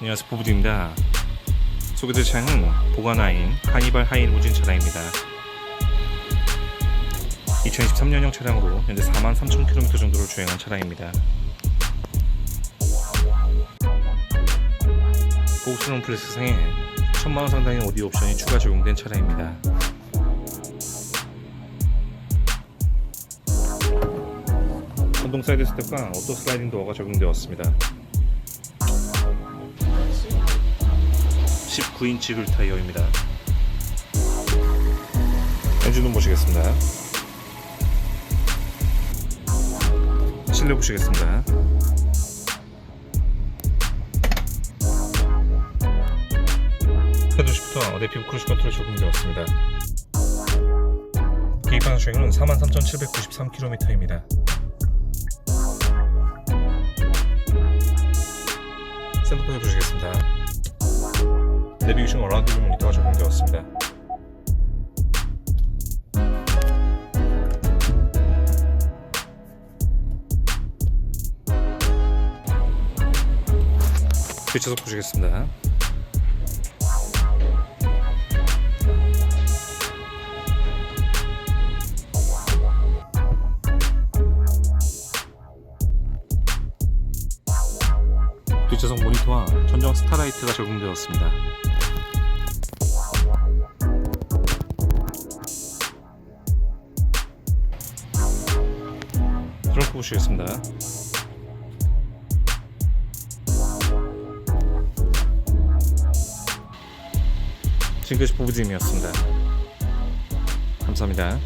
안녕하세요 부부입니다. 소개될 차량은 보관하인 카니발 하인 우진 차량입니다. 2023년형 차량으로 현재 43,000km 정도를 주행한 차량입니다. 고급스러운 플래스상에 1000만원 상당의 오디오 옵션이 추가 적용된 차량입니다. 전동 사이드 스텝과 오토 슬라이딩 도어가 적용되었습니다 19인치 휠 타이어입니다. 엔진룸 보시겠습니다. 실내 보시겠습니다. 헤드 시프트와 어댑티브 크루즈 컨트롤 적용되었습니다. 계획방 주행은 43,793km입니다. 센터폰을 보시겠습니다. 내비게이션 어라운드 뷰 모니터가 적용되었습니다. 뒷좌석 보시겠습니다. 뒷좌석 모니터와 전정 스타라이트가 적용되었습니다. 트렁크 보시겠습니다. 지금까지 보부짐이었습니다. 감사합니다.